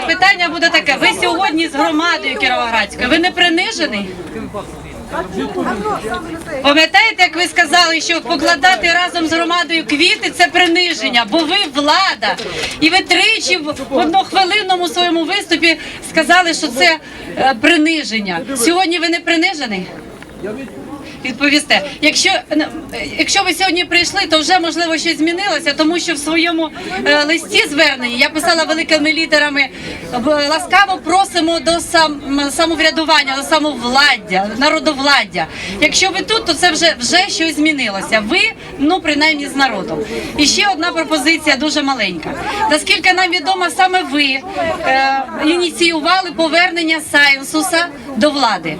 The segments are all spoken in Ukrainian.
запитання буде таке. Ви сьогодні з громадою Кіровоградською, ви не принижений? Пам'ятаєте, як ви сказали, що покладати разом з громадою квіти це приниження, бо ви влада. І ви тричі в однохвилинному своєму виступі сказали, що це е, приниження. Сьогодні ви не принижений? Відповісте, якщо е, якщо ви сьогодні прийшли, то вже можливо щось змінилося, тому що в своєму е, листі зверненні я писала великими літерами ласкаво просимо до сам самоврядування, до самовладдя, народовладдя. Якщо ви тут, то це вже вже щось змінилося. Ви ну принаймні з народом. І ще одна пропозиція дуже маленька. Наскільки нам відомо, саме ви е, ініціювали повернення Сайенсуса до влади.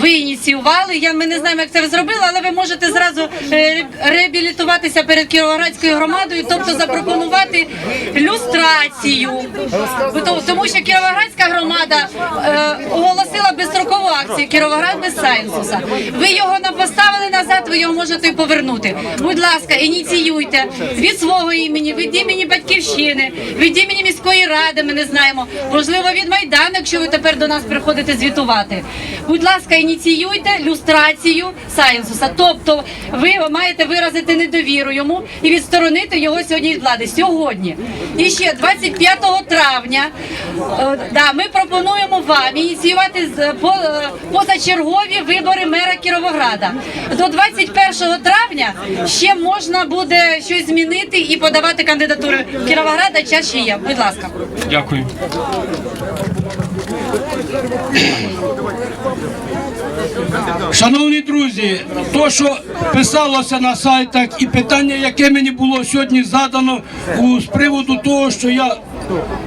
Ви ініціювали. Я ми не знаємо, як це ви зробили, але ви можете зразу е, реабілітуватися перед Кіровоградською громадою, тобто запропонувати люстрацію. Тому що Кіровоградська громада е, акцію Кіровоград без Сайенсуса. Ви його на поставили назад, ви його можете повернути. Будь ласка, ініціюйте від свого імені, від імені батьківщини, від імені міської ради. Ми не знаємо. Можливо, від майдану, якщо ви тепер до нас приходите звітувати. Будь ласка, ініціюйте люстрацію Сайенсуса. Тобто, ви маєте виразити недовіру йому і відсторонити його сьогодні від влади. Сьогодні і ще 25 травня. е, Да, ми пропонуємо вам ініціювати з- по- позачергові вибори мера Кіровограда. До 21 травня ще можна буде щось змінити і подавати кандидатури Кіровограда. Час ще є. Будь ласка. Дякую. Шановні друзі, то, що писалося на сайтах, і питання, яке мені було сьогодні задано у, з приводу того, що я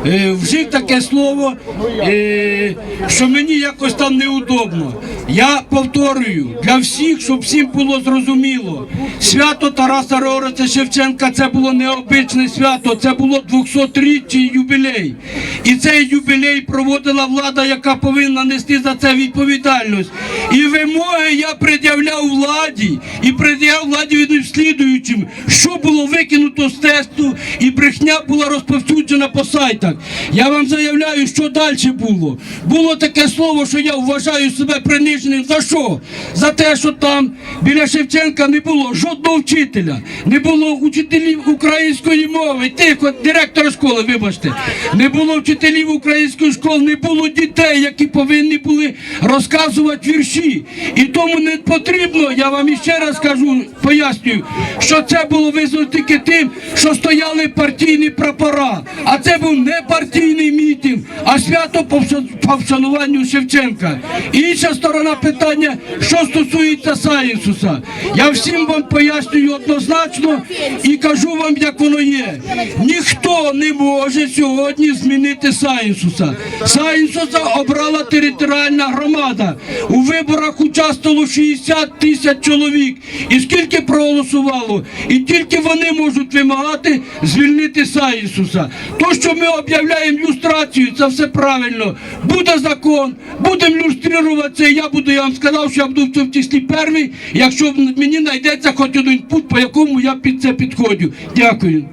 е, вжив таке слово, е, що мені якось там неудобно. Я повторюю для всіх, щоб всім було зрозуміло. Свято Тараса Григоровича Шевченка це було необичне свято, це було 200-річний юбілей. І цей юбілей проводила влада, яка повинна нести за це відповідальність. І вимоги я пред'являв владі і пред'являв владі від слідуючим, що було викинуто з тесту, і брехня була розповсюджена по сайтах. Я вам заявляю, що далі було. Було таке слово, що я вважаю себе приниженим. За що? За те, що там біля Шевченка не було жодного вчителя, не було учителів української мови, тихо, директора школи, вибачте, не було вчителів української школи, не було дітей, які повинні були розказувати вірші. І тому не потрібно, я вам іще раз кажу, пояснюю, що це було визвано тільки тим, що стояли партійні прапора. А це був не партійний мітинг, а свято по вша- по вшануванню Шевченка. Інша сторона питання, що стосується Сайенсуса. Я всім вам пояснюю однозначно і кажу вам, як воно є. Ніхто не може сьогодні змінити Сайенсуса. Сайенсуса обрала територіальна громада. У виборах участвувало 60 тисяч чоловік. І скільки проголосувало? І тільки вони можуть вимагати звільнити Сайенсуса. То, що ми об'являємо люстрацію, це все правильно. Буде закон, будемо люструватися. Я буду, я вам сказав, що я буду в цьому числі перший, якщо мені знайдеться хоч один путь, по якому я під це підходжу. Дякую.